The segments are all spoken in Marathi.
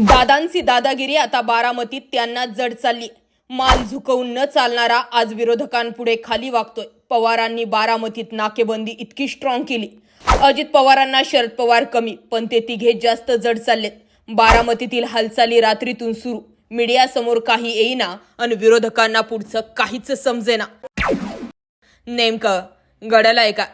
दादांची दादागिरी आता बारामतीत त्यांना जड चालली. मान झुकवून न चालणारा आज विरोधकांपुढे खाली वागतोय. पवारांनी बारामतीत नाकेबंदी इतकी स्ट्रॉंग केली. अजित पवारांना शरद पवार कमी पण ते तिघे जास्त जड चाललेत. बारामतीतील हालचाली रात्रीतून सुरू. मीडियासमोर काही येईना आणि विरोधकांना पुढचं काहीच समजेना. नेमकं घडलंय का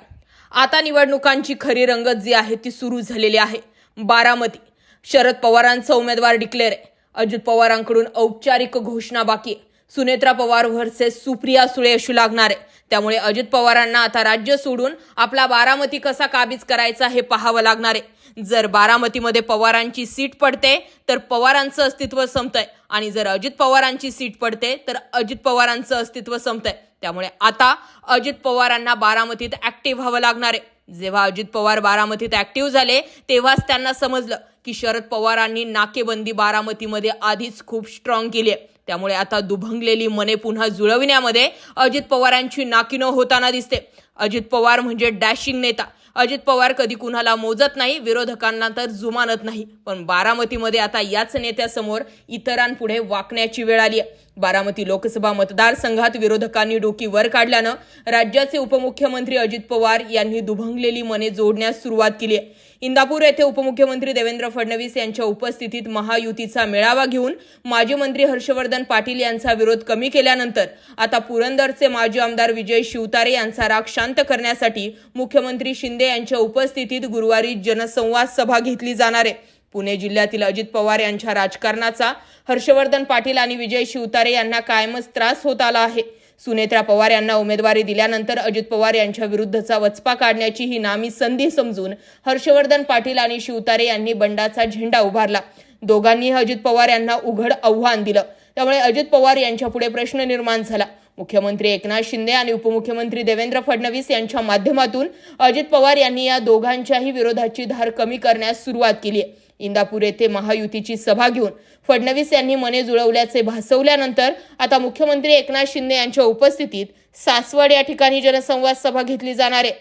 आता निवडणुकांची खरी रंगत जी आहे ती सुरू झालेली आहे. बारामती शरद पवारांचा उमेदवार डिक्लेअर आहे. अजित पवारांकडून औपचारिक घोषणा बाकी सुनेत्रा पवार व्हर्सेस सुप्रिया सुळे असू लागणार आहे. त्यामुळे अजित पवारांना आता राज्य सोडून आपला बारामती कसा काबीज करायचा हे पाहावं लागणार आहे. जर बारामतीमध्ये पवारांची सीट पडते तर पवारांचं अस्तित्व संपतंय. आणि जर अजित पवारांची सीट पडते तर अजित पवारांचं अस्तित्व संपतंय. त्यामुळे आता अजित पवारांना बारामतीत ऍक्टिव्ह व्हावं लागणार आहे. जेव्हा अजित पवार बारामतीत ऍक्टिव्ह झाले तेव्हाच त्यांना समजलं. की शरद पवारांनी नाकेबंदी बारामतीमध्ये आधीच खूप स्ट्रॉंग केली आहे. त्यामुळे आता दुभंगलेली मने पुन्हा जुळविण्यामध्ये अजित पवारांची नाकीनो होताना दिसते. अजित पवार म्हणजे डॅशिंग नेता. अजित पवार कधी कुणाला मोजत नाही विरोधकांना तर जुमानत नाही. पण बारामतीमध्ये आता याच नेत्यासमोर इतरांपुढे वाकण्याची वेळ आली आहे. बारामती लोकसभा मतदारसंघात विरोधकांनी डोकी वर काढल्यानं राज्याचे उपमुख्यमंत्री अजित पवार यांनी दुभंगलेली मने जोडण्यास सुरुवात केली आहे. इंदापूर येथे उपमुख्यमंत्री देवेंद्र फडणवीस यांच्या उपस्थितीत महायुतीचा मेळावा घेऊन माजी मंत्री हर्षवर्धन पाटील यांचा विरोध कमी केल्यानंतर आता पुरंदरचे माजी आमदार विजय शिवतारे यांचा राग शांत करण्यासाठी मुख्यमंत्री शिंदे यांच्या उपस्थितीत गुरुवारी जनसंवाद सभा घेतली जाणार आहे. पुणे जिल्ह्यातील अजित पवार यांच्या राजकारणाचा हर्षवर्धन पाटील आणि विजय शिवतारे यांना कायमच त्रास होत आला आहे. सुनेत्रा पवार यांना उमेदवारी दिल्यानंतर अजित पवार यांच्या विरुद्धचा वचपा काढण्याची ही नामी संधी समजून हर्षवर्धन पाटील आणि शिवतारे यांनी बंडाचा झेंडा उभारला. दोघांनी अजित पवार यांना उघड आव्हान दिलं. त्यामुळे अजित पवार यांच्यापुढे प्रश्न निर्माण झाला. मुख्यमंत्री एकनाथ शिंदे आणि उपमुख्यमंत्री देवेंद्र फडणवीस यांच्या माध्यमातून अजित पवार यांनी या दोघांच्याही विरोधाची धार कमी करण्यास सुरुवात केली आहे. इंदापूर येथे महायुतीची सभा घेऊन फडणवीस यांनी मने जुळवल्याचे भासवल्यानंतर आता मुख्यमंत्री एकनाथ शिंदे यांच्या उपस्थितीत सासवड या ठिकाणी जनसंवाद सभा घेतली जाणार आहे.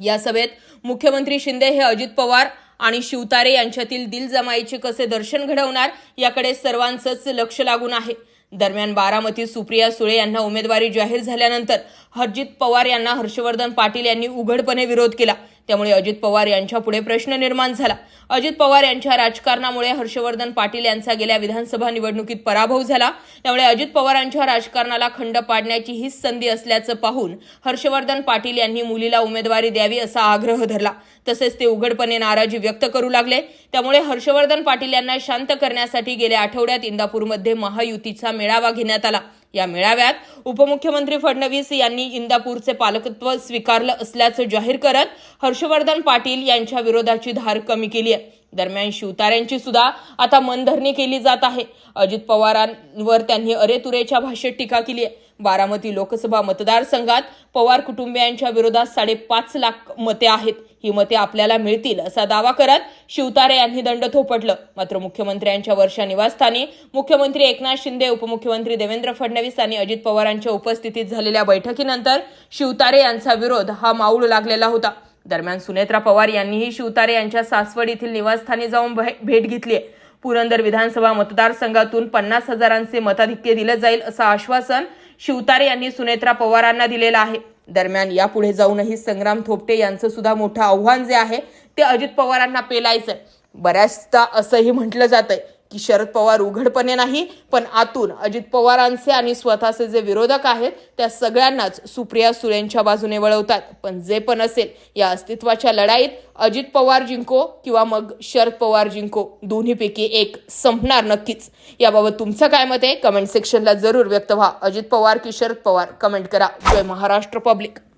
या सभेत मुख्यमंत्री शिंदे हे अजित पवार आणि शिवतारे यांच्यातील दिलजमाईचे कसे दर्शन घडवणार याकडे सर्वांचंच लक्ष लागून आहे. दरम्यान बारामती सुप्रिया सुळे यांना उमेदवारी जाहीर झाल्यानंतर हरजित पवार यांना हर्षवर्धन पाटील यांनी उघडपणे विरोध केला. त्यामुळे अजित पवार यांच्यापुढे प्रश्न निर्माण झाला. अजित पवार यांच्या राजकारणामुळे हर्षवर्धन पाटील यांचा गेल्या विधानसभा निवडणुकीत पराभव झाला. त्यामुळे अजित पवारांच्या राजकारणाला खंड पाडण्याची हीच संधी असल्याचं पाहून हर्षवर्धन पाटील यांनी मुलीला उमेदवारी द्यावी असा आग्रह धरला. तसेच ते उघडपणे नाराजी व्यक्त करू लागले. त्यामुळे हर्षवर्धन पाटील यांना शांत करण्यासाठी गेल्या आठवड्यात इंदापूरमध्ये महायुतीचा मेळावा घेण्यात आला. या मेळाव्यात उपमुख्यमंत्री फडणवीस यांनी इंदापूरचे पालकत्व स्वीकारलं असल्याचं जाहीर करत हर्षवर्धन पाटील यांच्या विरोधाची धार कमी केली आहे. दरम्यान शिवतार्यांची सुद्धा आता मनधरणी केली जात आहे. अजित पवारांवर त्यांनी अरेतुरेच्या भाषेत टीका केली आहे. बारामती लोकसभा मतदारसंघात पवार कुटुंबियांच्या विरोधात साडेपाच लाख मते आहेत. ही मते आपल्याला मिळतील असा दावा करत शिवतारे यांनी दंड थोपटलं. मात्र मुख्यमंत्र्यांच्या वर्षा निवासस्थानी मुख्यमंत्री एकनाथ शिंदे उपमुख्यमंत्री देवेंद्र फडणवीस आणि अजित पवारांच्या उपस्थितीत झालेल्या बैठकीनंतर शिवतारे यांचा विरोध हा माऊळ लागलेला होता. दरम्यान सुनेत्रा पवार यांनीही शिवतारे यांच्या सासवड येथील निवासस्थानी जाऊन भे- भेट घेतली आहे. पुरंदर विधानसभा मतदारसंघातून पन्नास हजारांचे मताधिक्य दिलं जाईल असं आश्वासन शिवतारे यांनी सुनेत्रा पवारांना दिलेलं आहे. दरम्यान यापुढे जाऊनही संग्राम थोपटे यांचं सुद्धा मोठं आव्हान जे आहे ते अजित पवारांना पेलायचं बऱ्याचदा असंही म्हटलं जातंय. की शरद पवार उघडपणे नाही पण आतून अजित पवारांचे आणि स्वतःचे जे विरोधक आहेत त्या सगळ्यांनाच सुप्रिया सुळेंच्या बाजूने वळवतात. पण जे पण असेल या अस्तित्वाच्या लढाईत अजित पवार जिंको किंवा मग शरद पवार जिंको दोन्हीपैकी एक संपणार नक्कीच. याबाबत तुमचं काय मत आहे? कमेंट सेक्शनला जरूर व्यक्त व्हा. अजित पवार की शरद पवार? कमेंट करा. जय महाराष्ट्र पब्लिक.